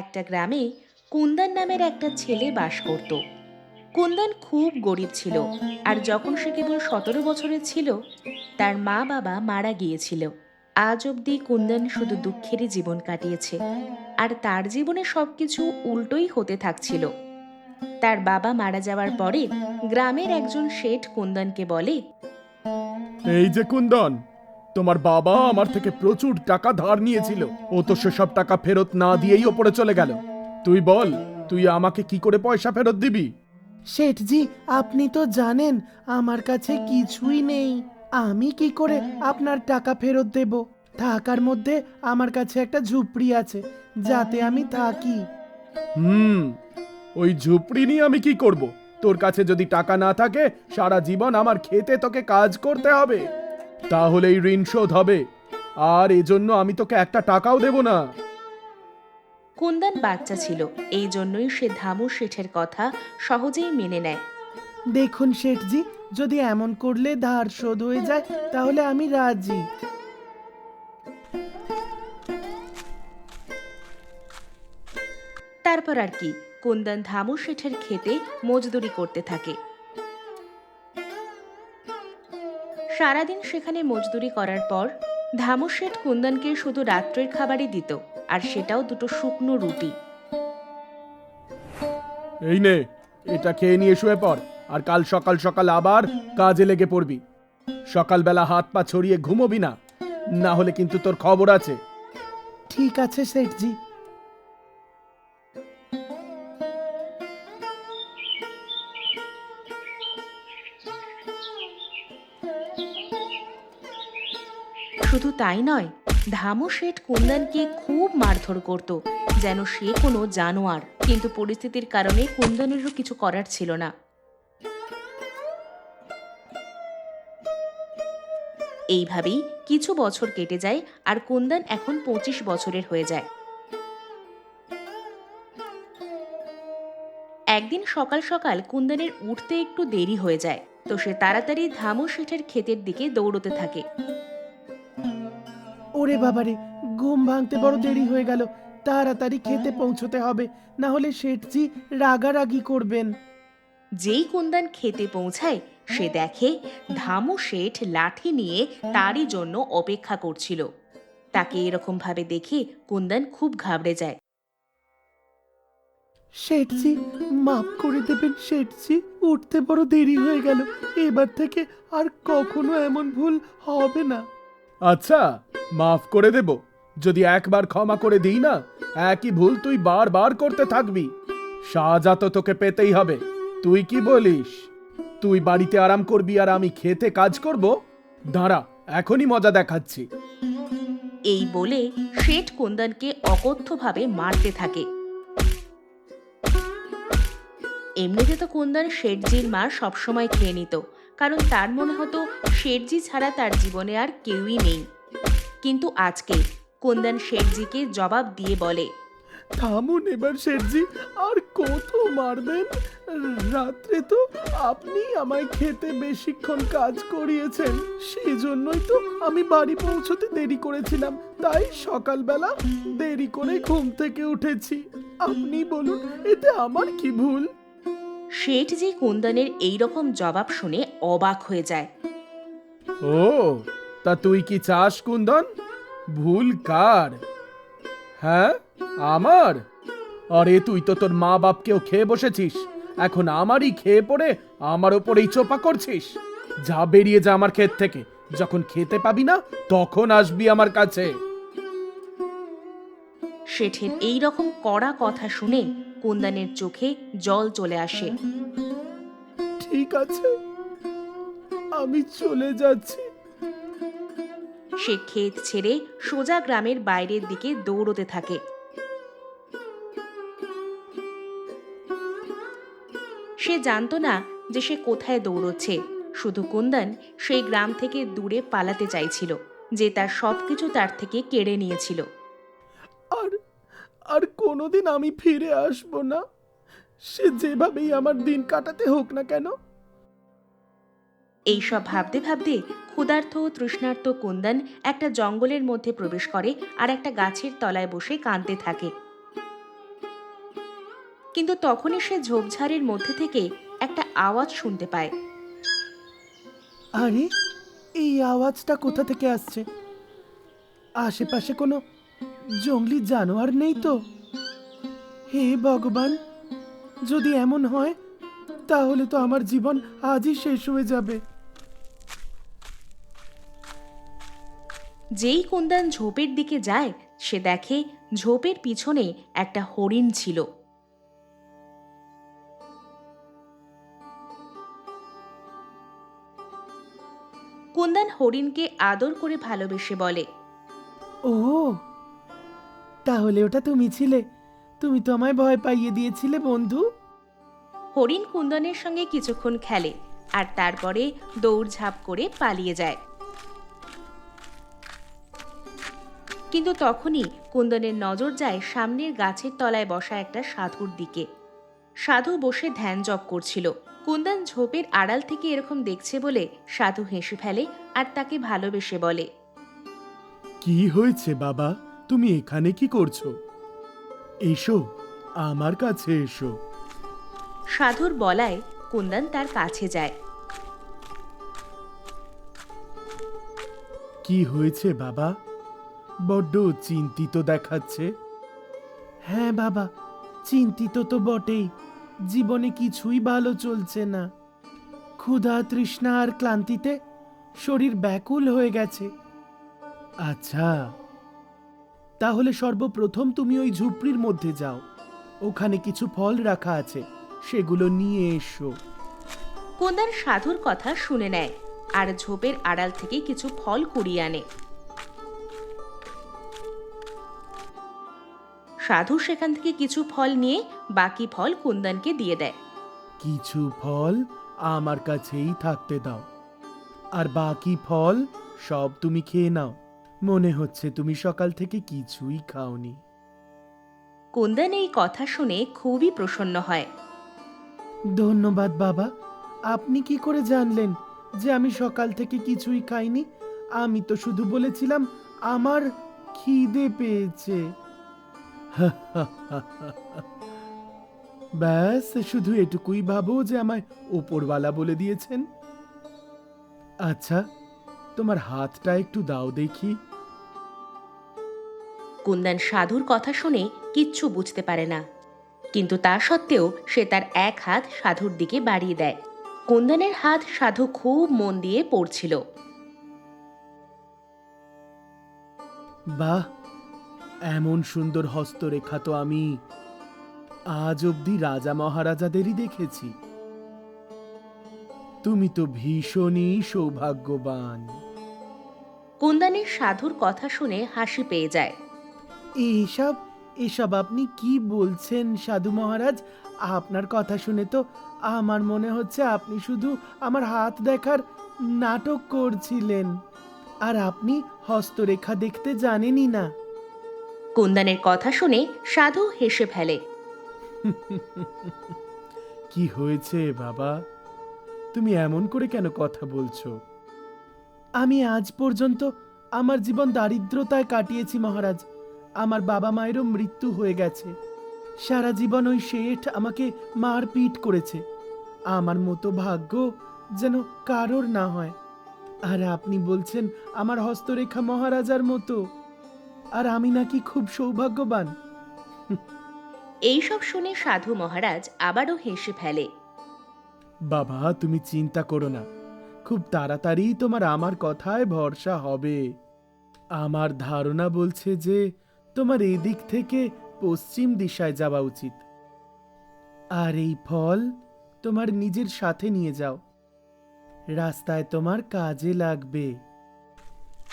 একটা গ্রামে কুন্দন নামের একটা ছেলে বাস করত। কুন্দন খুব গরিব ছিল আর যখন সে কেবল সতেরো বছরের ছিল, তার মা বাবা মারা গিয়েছিল। আজ অবধি কুন্দন শুধু দুঃখেরই জীবন কাটিয়েছে আর তার জীবনে সবকিছু উল্টোই হতে থাকছিল। তার বাবা মারা যাওয়ার পরে গ্রামের একজন শেঠ কুন্দনকে বলে, এই যে কুন্দন তোমার বাবা আমার থেকে প্রচুর টাকা ধার নিয়েছিল। ও তো সেসব টাকা ফেরত না দিয়েই ওপরে চলে গেল। তুই বল তুই আমাকে কি করে পয়সা ফেরত দিবি? শেঠজি আপনি তো জানেন আমার কাছে কিছুই নেই। আমি কি করে আপনার টাকা ফেরত দেব? থাকার মধ্যে আমার কাছে একটা ঝুপড়ি আছে যাতে আমি থাকি। হুম ওই ঝুপড়ি নিয়ে আমি কি করব? তোর কাছে যদি টাকা না থাকে সারা জীবন আমার খেতে তোকে কাজ করতে হবে। তাহলে এই ঋণ শোধ হবে। আর এজন্য আমি তোকে একটা টাকাও দেব না। কুন্দন বাচ্চা ছিল এই জন্যই সে ধামু শেঠের কথা সহজেই মেনে নেয়। দেখুন শেঠজি যদি এমন করলে ধার শোধ হয়ে যায় তাহলে আমি রাজি। তারপর আর কি কুন্দন ধামু শেঠের খেতে মজদুরি করতে থাকে। সারাদিন সেখানে মজদুরি করার পর ধামু শেঠ কুন্দনকে শুধু রাত্রের খাবারই দিত আর সেটাও দুটো শুকনো রুটি। এই নে এটা খেয়ে নিয়ে শুয়ে পড় আর কাল সকাল সকাল আবার কাজে লেগে পড়বি। সকালবেলা হাত পা ছড়িয়ে ঘুমোবি না না হলে কিন্তু তোর খবর আছে। ঠিক আছে শেঠজি। শুধু তাই নয়, ধামু শেঠ কুন্দনকে খুব মারধর করত, যেন সে কোনো জানোয়ার। কিন্তু পরিস্থিতির কারণে কুন্দনেরও কিছু করার ছিল না। এইভাবেই কিছু বছর কেটে যায় আর কুন্দন এখন পঁচিশ বছরের হয়ে যায়। একদিন সকাল সকাল কুন্দনের উঠতে একটু দেরি হয়ে যায়, তো সে তাড়াতাড়ি ধামু শেঠের ক্ষেতের দিকে দৌড়তে থাকে। ওরে বাবারে ঘুম ভাঙতে বড় দেরি হয়ে গেল। তাড়াতাড়ি খেতে পৌঁছতে হবে না হলে শেঠজি রাগারাগি করবেন। যেই কুন্দন খেতে পৌঁছায় সে দেখে ধামু শেঠ লাঠি নিয়ে তারই জন্য অপেক্ষা করছিল। তাকে এরকম ভাবে দেখে কুন্দন খুব ঘাবড়ে যায়। শেঠজি মাফ করে দেবেন শেঠজি উঠতে বড় দেরি হয়ে গেল। এবার থেকে আর কখনো এমন ভুল হবে না। আচ্ছা মাফ করে দেব। যদি একবার ক্ষমা করে দিই না, একই ভুল তুই বারবার করতে থাকবি। সাজা তো তোকে পেতেই হবে। তুই কি বলিস? তুই বাড়িতে আরাম করবি আর আমি খেতে কাজ করব? দাঁড়া, এখনই মজা দেখাচ্ছি। এই বলে শেঠ কুন্দনকে অকথ্যভাবে মারতে থাকে। এমনিতে তো কুন্দন শেঠজির মার সবসময় খেয়ে নিত, কারণ তার মনে হতো শেঠজি ছাড়া তার জীবনে আর কেউই নেই। কিন্তু আজকে কুন্দন শেঠজিকে জবাব দিয়ে বলে থামুন এবার শেঠজি আর কত মারবেন? রাত্রে তো আপনি আমায় খেতে বেশিক্ষণ কাজ করিয়েছেন সেজন্যই তো আমি বাড়ি পৌঁছতে দেরি করেছিলাম। তাই সকালবেলা দেরি করে ঘুম থেকে উঠেছি। আপনি বলুন এতে আমার কি ভুল? শেঠজি কুন্দনের এই রকম জবাব শুনে অবাক হয়ে যায়। ও তা তুই কি চাস কুন্দন? ভুল কার? হ্যাঁ আমার? আরে তুই তো তোর মা বাপকেও খেয়ে বসেছিস। এখন আমারই খেয়ে পড়ে আমার ওপরেই চোপা করছিস। যা বেরিয়ে যা আমার ক্ষেত থেকে। যখন খেতে পাবি না তখন আসবি আমার কাছে। শেঠের এই রকম কড়া কথা শুনে কুন্দনের চোখে জল চলে আসে। ঠিক আছে আমি চলে যাচ্ছি। সে ক্ষেত ছেড়ে সোজা গ্রামের বাইরের দিকে দৌড়তে থাকে। সে জানতো না যে সে কোথায় দৌড়চ্ছে। শুধু কুন্দন সেই গ্রাম থেকে দূরে পালাতে চাইছিল, যে তার সবকিছু তার থেকে কেড়ে নিয়েছিল। আর আর কোনোদিন আমি ফিরে আসব না। সে যেভাবেই আমার দিন কাটাতে হোক না কেন এইসব ভাবতে ভাবতে ক্ষুধার্ত ও তৃষ্ণার্ত কুন্দন একটা জঙ্গলের মধ্যে প্রবেশ করে আর একটা গাছের তলায় বসে কাঁদতে থাকে। কিন্তু তখনই সে ঝোপঝাড়ের মধ্যে থেকে একটা আওয়াজ শুনতে পায়। আরে, এই আওয়াজটা কোথা থেকে আসছে? আশেপাশে কোনো জঙ্গলি জানোয়ার নেই তো? হে ভগবান, যদি এমন হয়, তাহলে তো আমার জীবন আজই শেষ হয়ে যাবে। যেই কুন্দান ঝোপের দিকে যায় সে দেখে ঝোপের পিছনে একটা হরিণ ছিল। কুন্দান হরিণকে আদর করে ভালোবেসে বলে ও তাহলে ওটা তুমি ছিলে। তুমি তো আমায় ভয় পাইয়ে দিয়েছিলে বন্ধু। হরিণ কুন্দনের সঙ্গে কিছুক্ষণ খেলে আর তারপরে দৌড়ঝাঁপ করে পালিয়ে যায়। কিন্তু তখনই কুন্দনের নজর যায় সামনের গাছের তলায় বসা একটা সাধুর দিকে। সাধু বসে ধ্যান জপ করছিল। কুন্দন ঝোপের আড়াল থেকে এরকম দেখছে বলে সাধু হেসে ফেলে আর তাকে ভালোবেসে বলে কি হয়েছে বাবা? তুমি এখানে কি করছ? এসো আমার কাছে এসো। সাধুর বলায় কুন্দন তার কাছে যায়। কি হয়েছে বাবা? বড্ড চিন্তিত দেখাচ্ছে। হ্যাঁ বাবা, চিন্তিত তো বটেই। জীবনে কিছুই ভালো চলছে না। ক্ষুধা, তৃষ্ণা আর ক্লান্তিতে শরীর ব্যাকুল হয়ে গেছে। আচ্ছা তাহলে সর্বপ্রথম তুমি ওই ঝুপড়ির মধ্যে যাও। ওখানে কিছু ফল রাখা আছে, সেগুলো নিয়ে এসো। কুন্দন সাধুর কথা শুনে নেয়, আর ঝোপের আড়াল থেকে কিছু ফল কুড়িয়ে আনে। সাধু সেখান থেকে কিছু ফল নিয়ে বাকি ফল কুন্দনকে দিয়ে দেয়। কিছু ফল আমার কাছেই থাকতে দাও আর বাকি ফল সব তুমি খেয়ে নাও। মনে হচ্ছে তুমি সকাল থেকে কিছুই খাওনি। কুন্দন এই কথা শুনে খুবই প্রসন্ন হয়। ধন্যবাদ বাবা আপনি কি করে জানলেন যে আমি সকাল থেকে কিছুই খাইনি? আমি তো শুধু বলেছিলাম আমার খিদে পেয়েছে। ব্যাস শুধু এটুকুই ভাবো যে আমায় ওপরওয়ালা বলে দিয়েছেন। আচ্ছা তোমার হাতটা একটু দাও দেখি। কুন্দন সাধুর কথা শুনে কিচ্ছু বুঝতে পারে না। কিন্তু তা সত্ত্বেও সে তার এক হাত সাধুর দিকে বাড়িয়ে দেয়। কুন্দনের হাত সাধু খুব মন দিয়ে পড়ছিল। বাহ এমন সুন্দর হস্তরেখা তো আমি আজ অবধি রাজা মহারাজাদেরই দেখেছি। তুমি তো ভীষণই সৌভাগ্যবান। কুন্দনের সাধুর কথা শুনে হাসি পেয়ে যায়। এসব এসব আপনি কি বলছেন সাধু মহারাজ? আপনার কথা শুনে তো আমার মনে হচ্ছে আপনি শুধু আমার হাত দেখার নাটক করছিলেন। আর আপনি হস্তরেখা দেখতে জানেনই না। কুন্দনের কথা শুনে সাধু হেসে ফেলে। কি হয়েছে বাবা? তুমি এমন করে কেন কথা বলছো? আমি আজ পর্যন্ত আমার জীবন দারিদ্রতায় কাটিয়েছি মহারাজ। আমার বাবা মায়েরও মৃত্যু হয়ে গেছে। সারা জীবন ওই শেঠ আমাকে মারপিট করেছে। আমার মতো ভাগ্য যেন কারোর না হয়। আর আপনি বলছেন আমার হস্তরেখা মহারাজার মতো। আর আমি নাকি খুব সৌভাগ্যবান। এইসব শুনে সাধু মহারাজ আবারও হেসে ফেলে। বাবা তুমি চিন্তা করো না। খুব তাড়াতাড়ি তোমার আমার কথায় ভরসা হবে। আমার ধারণা বলছে যে তোমার এদিক থেকে পশ্চিম দিশায় যাওয়া উচিত। আর এই ফল তোমার নিজের সাথে নিয়ে যাও। রাস্তায় তোমার কাজে লাগবে।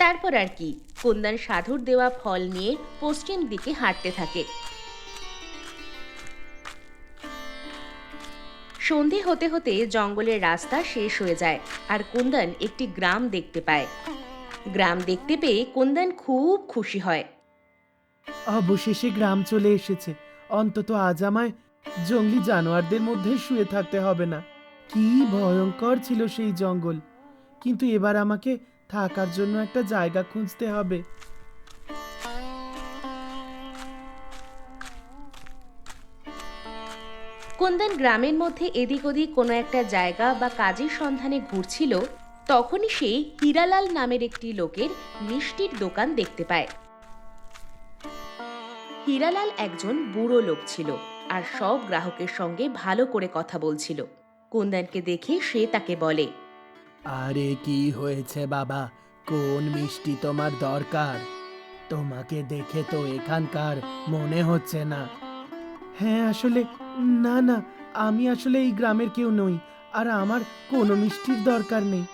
তারপর আর কি, কুন্দন সাধুর দেওয়া ফল নিয়ে পশ্চিম দিকে হাঁটতে থাকে। সন্ধে হতে হতে জঙ্গলের রাস্তা শেষ হয়ে যায় আর কুন্দন একটি গ্রাম দেখতে পায়। গ্রাম দেখতে পেয়ে কুন্দন খুব খুশি হয়। অবশেষে গ্রাম চলে এসেছে। অন্তত আজ আমায় জঙ্গলি জানোয়ারদের মধ্যে শুয়ে থাকতে হবে না। কি ভয়ঙ্কর ছিল সেই জঙ্গল। কিন্তু এবার আমাকে থাকার জন্য একটা জায়গা খুঁজতে হবে। কুন্দন গ্রামের মধ্যে এদিক ওদিক কোনো একটা জায়গা বা কাজের সন্ধানে ঘুরছিল, তখনই সে হীরালাল নামের একটি লোকের মিষ্টির দোকান দেখতে পায়। হীরালাল একজন বুড়ো লোক ছিল আর সব গ্রাহকের সঙ্গে ভালো করে কথা বলছিল। কুন্দনকে দেখে সে তাকে বলে আরে কি হয়েছে বাবা? কোন মিষ্টি তোমার দরকার? তোমাকে দেখে তো এখানকার মনে হচ্ছে না। হ্যাঁ আসলে না না, আমি আসলে এই গ্রামের কেউ নই, আর আমার কোনো মিষ্টির দরকার নেই।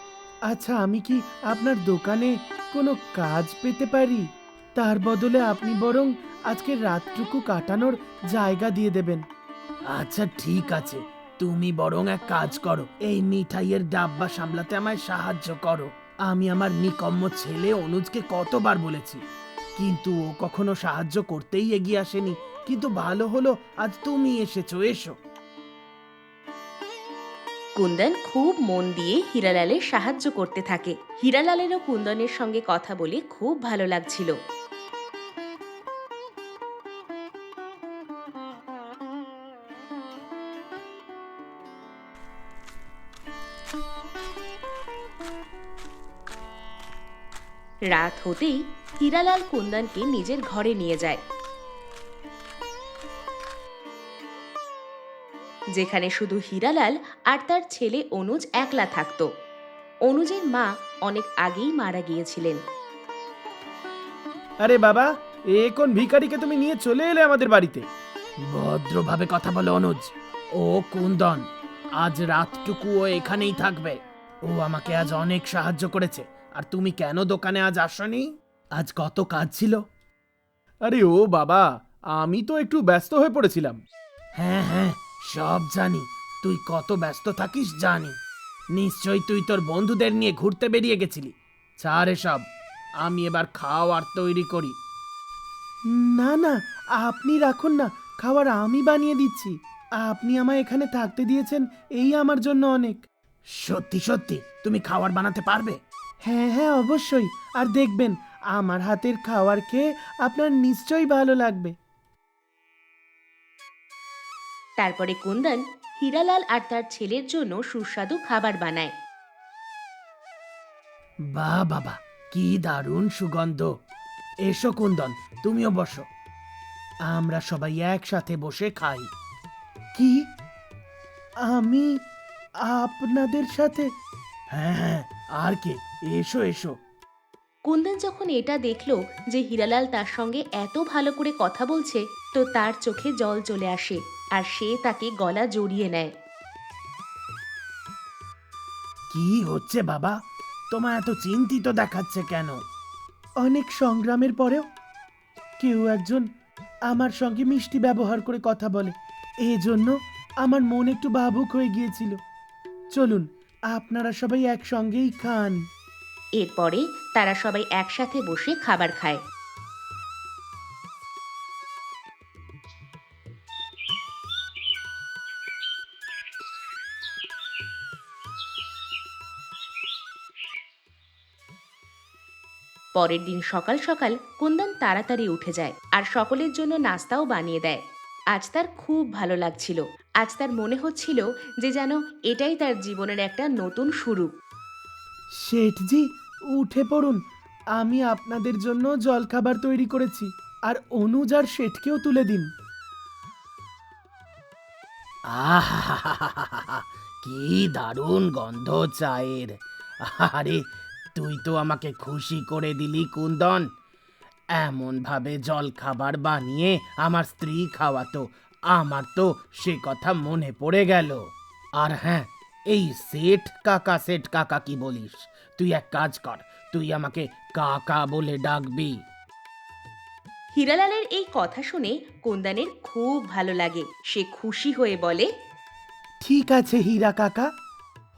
আচ্ছা আমি কি আপনার দোকানে কোনো কাজ পেতে পারি? তার বদলে আপনি বরং আজকে রাতটুকু কাটানোর জায়গা দিয়ে দেবেন। আচ্ছা ঠিক আছে। তুমি বরং এক কাজ করো, এই মিঠাইয়ের ডাব্বা সামলাতে আমায় সাহায্য করো। আমি আমার নিকম্ম ছেলে অনুজকে কতবার বলেছি, কিন্তু ও কখনো সাহায্য করতেই এগিয়ে আসেনি। কিন্তু ভালো হলো, আজ তুমি এসেছ, এসো। কুন্দন খুব মন দিয়ে হীরালালের সাহায্য করতে থাকে। হীরালালেরও কুন্দনের সঙ্গে কথা বলে খুব ভালো লাগছিল। রাত হতেই হীরালাল কুন্দনকে নিজের ঘরে নিয়ে যায়। যেখানে শুধু হীরালাল আর তার ছেলে অনুজ একলা থাকতো। অনুজের মা অনেক আগেই মারা গিয়েছিলেন। আরে বাবা এ কোন ভিখারিকে তুমি নিয়ে চলে এলে আমাদের বাড়িতে? ভদ্রভাবে কথা বলো অনুজ। ও কুন্দন আজ রাতটুকু ও এখানেই থাকবে। ও আমাকে আজ অনেক সাহায্য করেছে। আর তুমি কেন দোকানে আজ আসনি? আজ কত কাজ ছিল। আরে ও বাবা আমি তো একটু ব্যস্ত হয়ে পড়েছিলাম। হ্যাঁ হ্যাঁ সব জানি। তুই কত ব্যস্ত থাকিস জানি। নিশ্চয়ই তুই তোর বন্ধুদের নিয়ে ঘুরতে বেরিয়ে গেছিলি। ছাড় সব আমি এবার খাওয়ার তৈরি করি। না না আপনি রাখুন না খাবার আমি বানিয়ে দিচ্ছি। আপনি আমায় এখানে থাকতে দিয়েছেন এই আমার জন্য অনেক। সত্যি সত্যি তুমি খাবার বানাতে পারবে? হ্যাঁ হ্যাঁ অবশ্যই। আর দেখবেন আমার হাতের খাওয়ার খেয়ে আপনার নিশ্চয়ই ভালো লাগবে। তারপরে কুন্দন হীরালাল আর তার ছেলের জন্য সুস্বাদু খাবার বানায়। বা বাবা কি দারুণ সুগন্ধ। এসো কুন্দন তুমিও বসো। আমরা সবাই একসাথে বসে খাই। কি? আমি আপনাদের সাথে? হ্যাঁ হ্যাঁ আর কে? এসো এসো। কুন্দন যখন এটা দেখল যে হীরালাল তার সঙ্গে এত ভালো করে কথা বলছে তো তার চোখে জল চলে আসে আর সে তাকে গলা জড়িয়ে নেয়। কি হচ্ছে বাবা? তোমার এত চিন্তিত দেখাচ্ছে কেন? অনেক সংগ্রামের পরেও কেউ একজন আমার সঙ্গে মিষ্টি ব্যবহার করে কথা বলে। এই জন্য আমার মন একটু ভাবুক হয়ে গিয়েছিল। চলুন আপনারা সবাই একসঙ্গেই খান। এরপরে তারা সবাই একসাথে বসে খাবার খায়। পরের দিন সকাল সকাল কুন্দন তাড়াতাড়ি উঠে যায় আর সকলের জন্য নাস্তাও বানিয়ে দেয়। আজ তার খুব ভালো লাগছিল। আজ তার মনে হচ্ছিল যে যেন এটাই তার জীবনের একটা নতুন শুরু। শেঠজি, উঠে পড়ুন। আমি আপনাদের জন্য জলখাবার তৈরি করেছি, আর অনুজ আর শেঠকেও তুলে দিন। আহা কি দারুণ গন্ধ চায়ের। আরে, তুই তো আমাকে খুশি করে দিলি, কুন্দন। এমন ভাবে জল খাবার বানিয়ে আমার স্ত্রী খাওয়াতো, আমার তো সে কথা মনে পড়ে গেল। আর হ্যাঁ এই সেট কাকা সেট কাকা কি বলিস? তুই এক কাজ কর তুই আমাকে কাকা বলে ডাকবি। হীরালালের এই কথা শুনে কুন্দানের খুব ভালো লাগে। সে খুশি হয়ে বলে ঠিক আছে হীরা কাকা।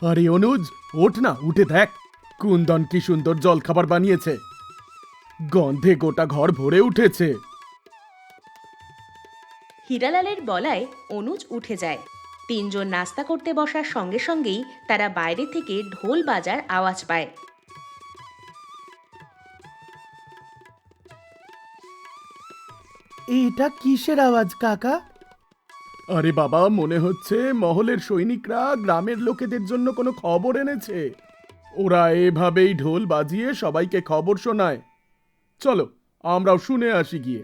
আরে অনুজ ওঠ না উঠে দেখ কুন্দন কি সুন্দর জলখাবার বানিয়েছে। গন্ধে গোটা ঘর ভরে উঠেছে। হীরালালের বলায় অনুজ উঠে যায়। তিনজন নাস্তা করতে বসার সঙ্গে সঙ্গেই তারা বাইরে থেকে ঢোল বাজার আওয়াজ পায়। এটা কিসের আওয়াজ কাকা? আরে বাবা মনে হচ্ছে মহলের সৈনিকরা গ্রামের লোকেদের জন্য কোনো খবর এনেছে। ওরা এভাবেই ঢোল বাজিয়ে সবাইকে খবর শোনায়। চলো আমরাও শুনে আসি গিয়ে।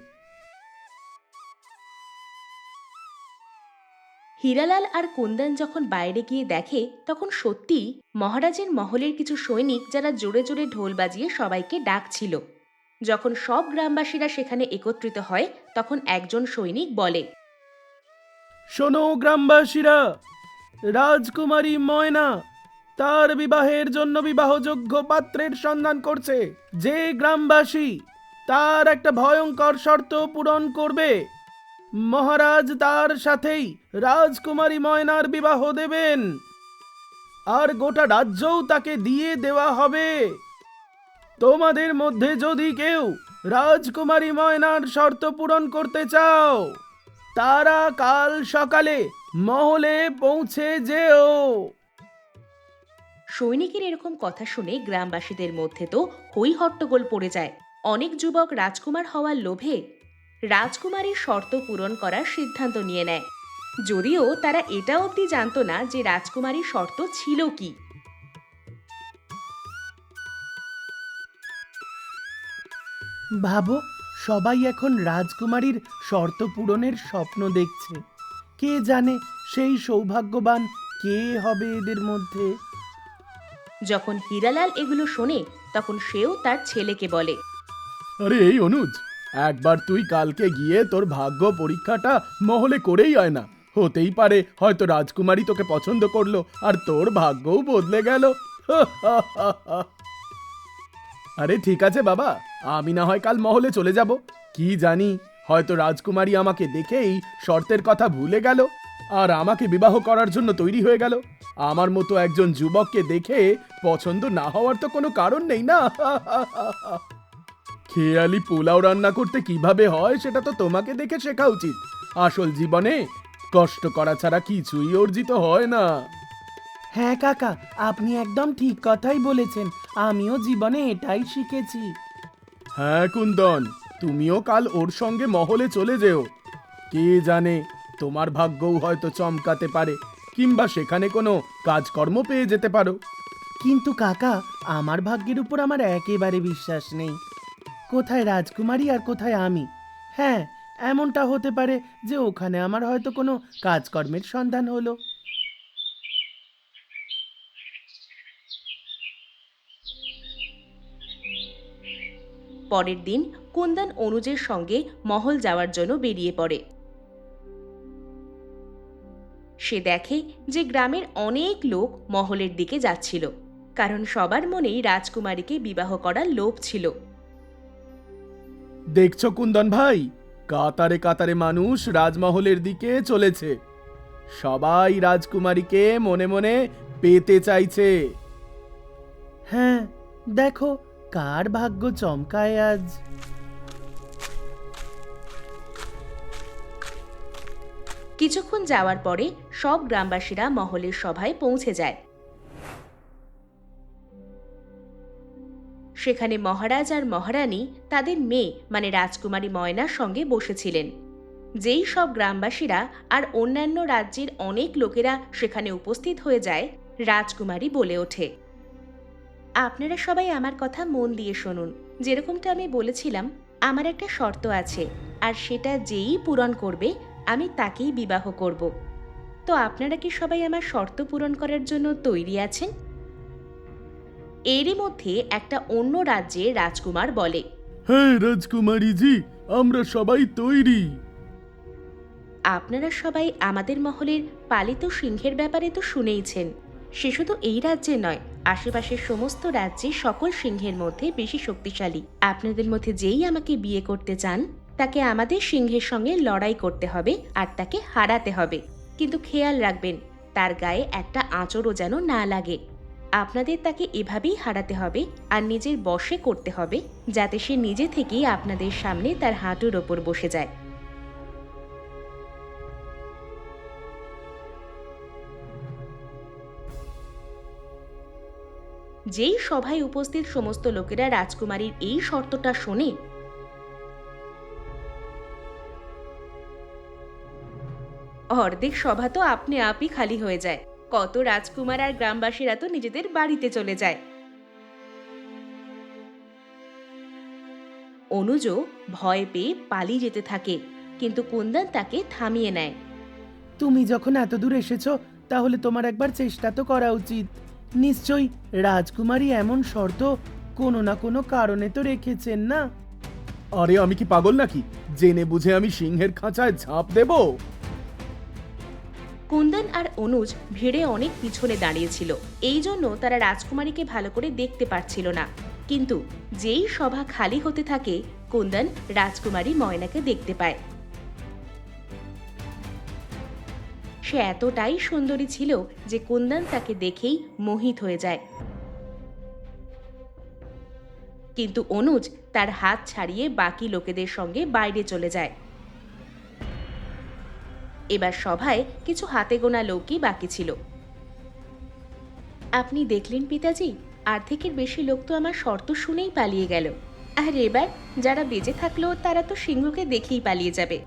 হীরালাল আর কুন্দন যখন বাইরে গিয়ে দেখে, তখন সত্যি মহারাজের মহলের কিছু সৈনিক যারা জোরে জোরে ঢোল বাজিয়ে সবাইকে ডাকছিল। যখন সব গ্রামবাসীরা সেখানে একত্রিত হয়, তখন একজন সৈনিক বলে, শোনো গ্রামবাসীরা, রাজকুমারী ময়না তার বিবাহের জন্য বিবাহযোগ্য পাত্রের সন্ধান করছে। যে গ্রামবাসী তার একটা ভয়ঙ্কর শর্ত পূরণ করবে মহারাজ তার সাথেই রাজকুমারী ময়নার বিবাহ দেবেন। আর গোটা রাজ্যও তাকে দিয়ে দেওয়া হবে। তোমাদের মধ্যে যদি কেউ রাজকুমারী ময়নার শর্ত পূরণ করতে চাও, তারা কাল সকালে মহলে পৌঁছে যেও। সৈনিকের এরকম কথা শুনে গ্রামবাসীদের মধ্যে তো হই হট্টগোল পড়ে যায়। অনেক যুবক রাজকুমার হওয়ার লোভে রাজকুমারীর শর্ত পূরণ করার সিদ্ধান্ত নিয়ে নেয়। যদিও তারা এটা অবধি জানতো না যে রাজকুমারীর শর্ত ছিল কি। ভাবো সবাই এখন রাজকুমারীর শর্ত পূরণের স্বপ্ন দেখছে। কে জানে সেই সৌভাগ্যবান কে হবে এদের মধ্যে? যখন হীরালাল এগুলো শোনে তখন সেও তার ছেলেকে বলে আরে এই অনুজ একবার তুই কালকে গিয়ে তোর ভাগ্য পরীক্ষাটা মহলে করেই হয় না। হতেই পারে হয়তো রাজকুমারী তোকে পছন্দ করল আর তোর ভাগ্যও বদলে গেল। আরে ঠিক আছে বাবা, আমি না হয় কাল মহলে চলে যাব। কি জানি, হয়তো রাজকুমারী আমাকে দেখেই শর্তের কথা ভুলে গেল আর আমাকে বিবাহ করার জন্য তৈরি হয়ে গেল। আমার মতো একজন যুবককে দেখে পছন্দ না হওয়ার তো কোনো কারণ নেই না। খেয়ালি পোলাও রান্না করতে কীভাবে হয় সেটা তো তোমাকে দেখে শেখা উচিত। আসল জীবনে কষ্ট করা ছাড়া কিছুই অর্জিত হয় না। হ্যাঁ কাকা আপনি একদম ঠিক কথাই বলেছেন। আমিও জীবনে এটাই শিখেছি। হ্যাঁ কুন্দন তুমিও কাল ওর সঙ্গে মহলে চলে যেও। কে জানে তোমার ভাগ্যও হয়তো চমকাতে পারে কিংবা সেখানে কোনো কাজকর্ম পেয়ে যেতে পারো। কিন্তু কাকা আমার ভাগ্যের উপর আমার একেবারে বিশ্বাস নেই। কোথায় রাজকুমারী আর কোথায় আমি? হ্যাঁ এমনটা হতে পারে যে ওখানে আমার হয়তো কোনো কাজকর্মের সন্ধান হলো। পরের দিন কুন্দন অনুজের সঙ্গে মহল যাওয়ার জন্য বেরিয়ে পড়ে। সে দেখে যে গ্রামের অনেক লোক মহলের দিকে যাচ্ছিল, কারণ সবার মনেই রাজকুমারীকে বিবাহ করার লোভ ছিল। দেখছ কুন্দন ভাই? কাতারে কাতারে মানুষ রাজমহলের দিকে চলেছে। সবাই রাজকুমারীকে মনে মনে পেতে চাইছে। হ্যাঁ দেখো কার ভাগ্য চমকায় আজ। কিছুক্ষণ যাওয়ার পরে সব গ্রামবাসীরা মহলের সভায় পৌঁছে যায়। সেখানে মহারাজ আর মহারানী, তাদের মেয়ে মানে রাজকুমারী ময়নার সঙ্গে বসেছিলেন। যেই সব গ্রামবাসীরা আর অন্যান্য রাজ্যের অনেক লোকেরা সেখানে উপস্থিত হয়ে যায়, রাজকুমারী বলে ওঠে। আপনারা সবাই আমার কথা মন দিয়ে শুনুন। যেরকমটা আমি বলেছিলাম, আমার একটা শর্ত আছে, আর সেটা যেই পূরণ করবে, আমি তাকেই বিবাহ করব। তো আপনারা কি সবাই আমার শর্ত পূরণ করার জন্য তৈরি আছেন? এরই মধ্যে একটা অন্য রাজ্যের রাজকুমার বলে। হ্যাঁ রাজকুমারী জি আমরা সবাই তৈরি। আপনারা সবাই আমাদের মহলের পালিত সিংহের ব্যাপারে তো শুনেইছেন। সে শুধু এই রাজ্যে নয় আশেপাশের সমস্ত রাজ্যে সকল সিংহের মধ্যে বেশি শক্তিশালী। আপনাদের মধ্যে যেই আমাকে বিয়ে করতে চান তাকে আমাদের সিংহের সঙ্গে লড়াই করতে হবে আর তাকে হারাতে হবে। কিন্তু খেয়াল রাখবেন তার গায়ে একটা আঁচড়ও যেন না লাগে। আপনাদের তাকে এভাবেই হারাতে হবে আর নিজের বশে করতে হবে যাতে সে নিজে থেকেই আপনাদের সামনে তার হাঁটুর ওপর বসে যায়। যেই সভায় উপস্থিত সমস্ত লোকেরা রাজকুমারীর এই শর্তটা শোনে, অর্ধেক সভা তো আপনি আপই খালি হয়ে যায়। কত রাজকুমার আর গ্রামবাসীরা তো নিজেদের বাড়িতে চলে যায়। অনুজ ভয় পেয়ে পালিয়ে যেতে থাকে কিন্তু কুন্দন তাকে থামিয়ে নেয়। তুমি যখন এত দূর এসেছ তাহলে তোমার একবার চেষ্টা তো করা উচিত। নিশ্চয়ই রাজকুমারী এমন শর্ত কোনো না কোনো কারণে তো রেখেছেন না? আরে আমি কি পাগল নাকি? জেনে বুঝে আমি সিংহের খাঁচায় ঝাঁপ দেব? কুন্দন আর অনুজ ভিড়ে অনেক পিছনে দাঁড়িয়েছিল। এই জন্য তারা রাজকুমারীকে ভালো করে দেখতে পারছিল না। কিন্তু যেই সভা খালি হতে থাকে, কুন্দন রাজকুমারী ময়নাকে দেখতে পায়। সে এতটাই সুন্দরী ছিল যে কুন্দন তাকে দেখেই মোহিত হয়ে যায়। কিন্তু অনুজ তার হাত ছাড়িয়ে বাকি লোকেদের সঙ্গে বাইরে চলে যায়। এবার সভায় কিছু হাতে গোনা লোকই বাকি ছিল। আপনি দেখলেন পিতাজি অর্ধেকের বেশি লোক তো আমার শর্ত শুনেই পালিয়ে গেল। আর এবার যারা বেঁচে থাকল, তারা তো সিংহকে দেখেই পালিয়ে যাবে।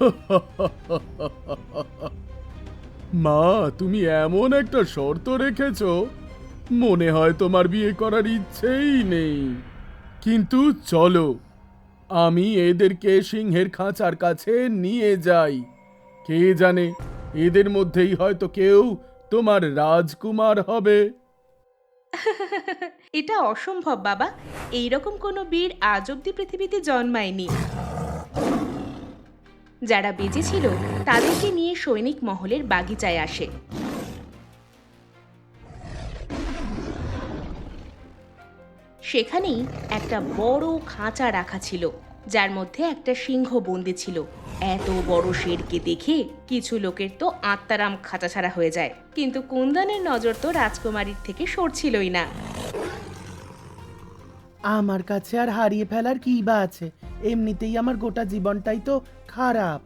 মা, তুমি এমন একটা শর্ত রেখেছ। মনে হয় তোমার বিয়ে করার ইচ্ছেই নেই। কিন্তু চলো, আমি এদেরকে সিংহের খাঁচার কাছে নিয়ে যাই। কে জানে, এদের মধ্যেই হয়তো কেউ তোমার রাজকুমার হবে। এটা অসম্ভব, বাবা। এইরকম কোনো বীর আজ অব্দি পৃথিবীতে জন্মায়নি। যারা বেঁচে ছিল তাদেরকে নিয়ে সৈনিক মহলের বাগিচায় আসে। সেখানেই একটা বড় খাঁচা রাখা ছিল। যার মধ্যে একটা সিংহ বন্দি ছিল। এত বড় শেরকে দেখে কিছু লোকের তো আত্মারাম খাঁচা ছাড়া হয়ে যায়। কিন্তু কুন্দনের নজর তো রাজকুমারীর থেকে সরছিলই না। আমার কাছে আর হারিয়ে ফেলার কি বা আছে? এমনিতেই আমার গোটা জীবনটাই তো খারাপ।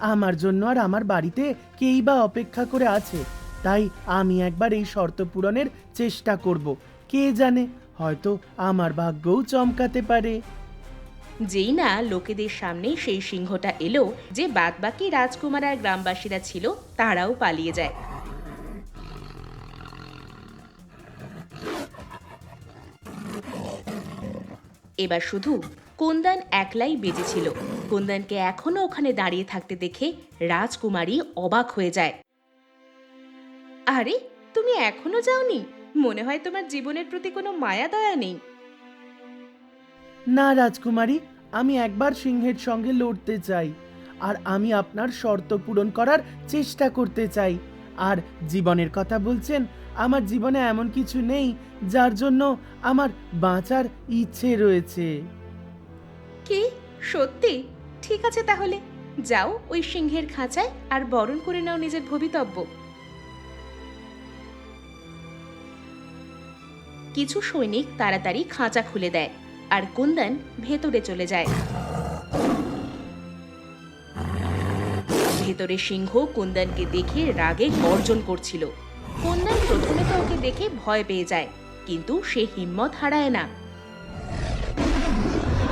আমার জন্য আর আমার বাড়িতে কেই বা অপেক্ষা করে আছে। তাই আমি একবার এই শর্ত পূরণের চেষ্টা করব। কে জানে? হয়তো আমার ভাগ্যও চমকাতে পারে। যেই না লোকেদের সামনে সেই সিংহটা এলো যে বাদবাকি রাজকুমার আর গ্রামবাসীরা ছিল, তারাও পালিয়ে যায়। এবার শুধু কুন্দন একলাই বেঁচেছিল কুন্দনকে এখনও ওখানে দাঁড়িয়ে থাকতে দেখে রাজকুমারী অবাক হয়ে যায়। আরে, তুমি এখনও যাওনি? মনে হয় তোমার জীবনের প্রতি কোনো মায়া দয়া নেই। না রাজকুমারী, আমি একবার সিংহের সঙ্গে লড়তে চাই। আর আমি আপনার শর্ত পূরণ করার চেষ্টা করতে চাই। আর জীবনের কথা বলছেন, আমার জীবনে এমন কিছু নেই যার জন্য আমার বাঁচার ইচ্ছে রয়েছে। কি? সত্যি? ঠিক আছে তাহলে। যাও ওই সিংহের খাঁচায় আর বরণ করে নাও নিজের ভবিতব্য। কিছু সৈনিক তাড়াতাড়ি খাঁচা খুলে দেয়। আর কুন্দন ভেতরে চলে যায়। ভেতরে সিংহ কুন্দনকে দেখে রাগে গর্জন করছিল। কুন্দন প্রথমে তো ওকে দেখে ভয় পেয়ে যায় কিন্তু সে হিম্মত হারায় না।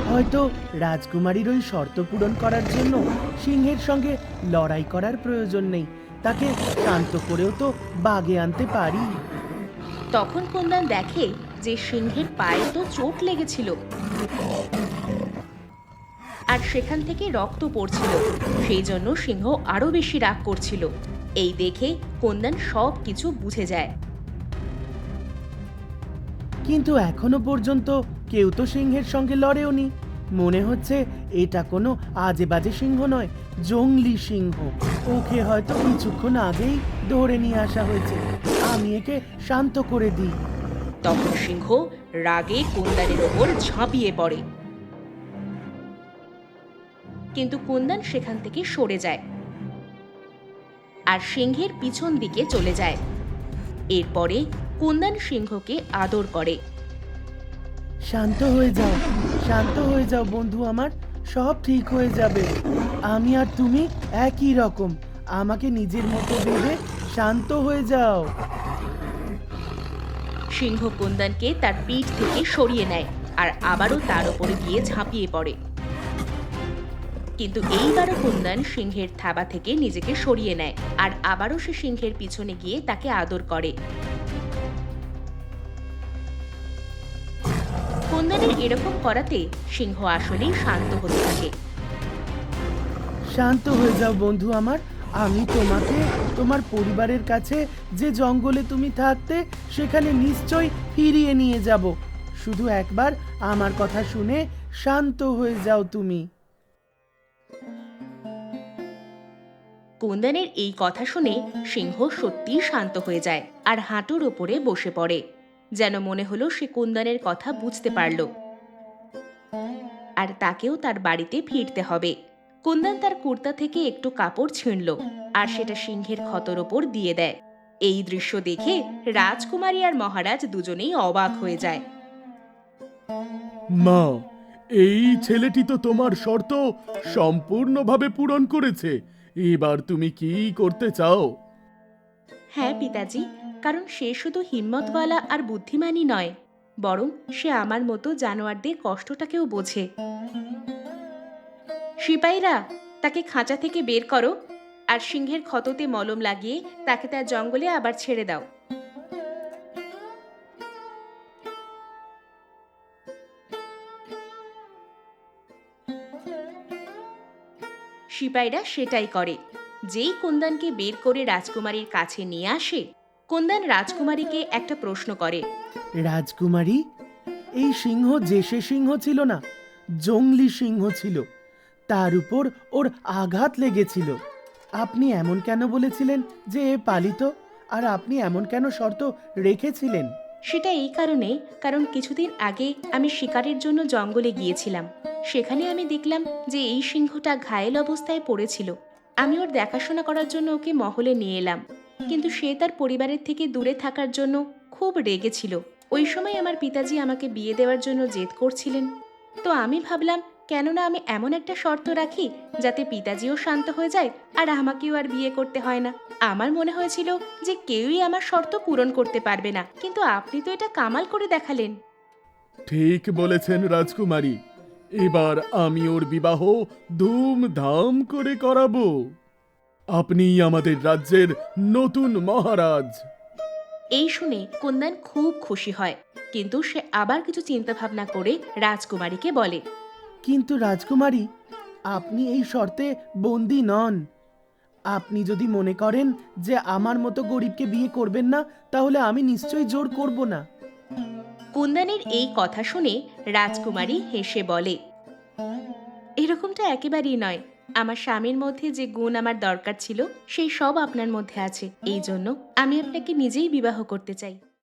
হয়তো রাজকুমারীর ওই শর্ত পূরণ করার জন্য সিংহের সঙ্গে লড়াই করার প্রয়োজন নেই। তাকে শান্ত করেও তো বাগে আনতে পারি। তখন কুন্দন দেখে যে সিংহের পায়ে তো চোট লেগেছিল। আর সেখান থেকে রক্ত পড়ছিল। সেই জন্য সিংহ আরও বেশি রাগ করছিল। এই দেখে কুন্দন সব কিছু বুঝে যায়। কিন্তু এখনও পর্যন্ত কেউ তো সিংহের সঙ্গে লড়েওনি। মনে হচ্ছে এটা কোনো আজে বাজে সিংহ নয়, জঙ্গলি সিংহ। ওকে হয়তো কিছুক্ষণ আগেই ধরে নিয়ে আসা হয়েছে। আমি একে শান্ত করে দিই। তখন সিংহ রাগে কুন্দনের ওপর ঝাঁপিয়ে পড়ে। কিন্তু কুন্দন সেখান থেকে সরে যায় আর সিংহের পিছন দিকে চলে যায়। এরপরে কুন্দন সিংহকে আদর করে। শান্ত হয়ে যাও, শান্ত হয়ে যাও বন্ধু আমার, সব ঠিক হয়ে যাবে। আমি আর তুমি একই রকম, আমাকে নিজের মতো ভেবে শান্ত হয়ে যাও। সিংহ কুন্দনকে তার পিঠ থেকে সরিয়ে নেয় আর আবারও তার উপরে গিয়ে ঝাঁপিয়ে পড়ে। কিন্তু এইবারও কুন্দন সিংহের থাবা থেকে নিজেকে সরিয়ে নেয় আর আবারও সে সিংহের পিছনে গিয়ে তাকে আদর করে। কুন্দনের এরকম করাতে সিংহ আসলেই শান্ত হতে থাকে। শান্ত হয়ে যাও বন্ধু আমার। আমি তোমাকে, তোমার পরিবারের কাছে যে জঙ্গলে তুমি থাকতে, সেখানে নিশ্চয়ই ফিরিয়ে নিয়ে যাব। শুধু একবার আমার কথা শুনে শান্ত হয়ে যাও তুমি। কুন্দনের এই কথা শুনে সিংহ সত্যিই শান্ত হয়ে যায় আর হাঁটুর ওপরে বসে পড়ে। যেন মনে হলো সে কুন্দনের কথা বুঝতে পারল। আর তাকেও তার বাড়িতে ফিরতে হবে। কুন্দন তার কুর্তা থেকে একটু কাপড় ছিঁড়ল আর সেটা সিংহের ক্ষতর ওপর দিয়ে দেয়। এই দৃশ্য দেখে রাজকুমারী আর মহারাজ দুজনেই অবাক হয়ে যায়। মা এই ছেলেটি তো তোমার শর্ত সম্পূর্ণভাবে পূরণ করেছে। এবার তুমি কি করতে চাও? হ্যাঁ পিতাজি কারণ সে শুধু হিম্মতওয়ালা আর বুদ্ধিমানই নয় বরং সে আমার মতো জানোয়ারদের কষ্টটাকেও বোঝে। সিপাহীরা তাকে খাঁচা থেকে বের করো আর সিংহের ক্ষততে মলম লাগিয়ে তাকে তার জঙ্গলে আবার ছেড়ে দাও। সিপাহীরা সেটাই করে। যেই কুন্দনকে বের করে রাজকুমারীর কাছে নিয়ে আসে, কুন্দন রাজকুমারীকে একটা প্রশ্ন করে। রাজকুমারী, এই সিংহ যে সে সিংহ ছিল না জংলি সিংহ ছিল। তার উপর ওর আঘাত লেগেছিল। আপনি এমন কেন বলেছিলেন যে এ পালিত? আর আপনি এমন কেন শর্ত রেখেছিলেন? সেটা এই কারণে কারণ কিছুদিন আগে আমি শিকারের জন্য জঙ্গলে গিয়েছিলাম। সেখানে আমি দেখলাম যে এই সিংহটা ঘায়েল অবস্থায় পড়েছিল। আমি ওর দেখাশোনা করার জন্য ওকে মহলে নিয়ে এলাম। কিন্তু সে তার পরিবারের থেকে দূরে থাকার জন্য খুব রেগেছিল ওই সময় আমার পিতাজি আমাকে বিয়ে দেওয়ার জন্য জেদ করছিলেন। তো আমি ভাবলাম কেননা আমি এমন একটা শর্ত রাখি যাতে পিতাজিও শান্ত হয়ে যায় আর আমাকেও আর বিয়ে করতে হয় না। আমার মনে হয়েছিল যে কেউই আমার শর্ত পূরণ করতে পারবে না কিন্তু আপনি তো এটা কামাল করে দেখালেন। ঠিক বলেছেন রাজকুমারী। এবার আমি ওর বিবাহ ধুমধাম করে করাবো। আপনি আমাদের রাজ্যের নতুন মহারাজ। এই শুনে কুন্দন খুব খুশি হয় কিন্তু সে আবার কিছু চিন্তা ভাবনা করে রাজকুমারীকে বলে কিন্তু রাজকুমারী, আপনি এই শর্তে বন্দি নন। আপনি যদি মনে করেন যে আমার মতো গরিবকে বিয়ে করবেন না, তাহলে আমি নিশ্চয়ই জোর করব না। কুন্দনের এই কথা শুনে রাজকুমারী হেসে বলে, এরকমটা একেবারেই নয়। আমার স্বামীর মধ্যে যে গুণ আমার দরকার ছিল, সেই সব আপনার মধ্যে আছে। এই জন্য আমি আপনাকে নিজেই বিবাহ করতে চাই।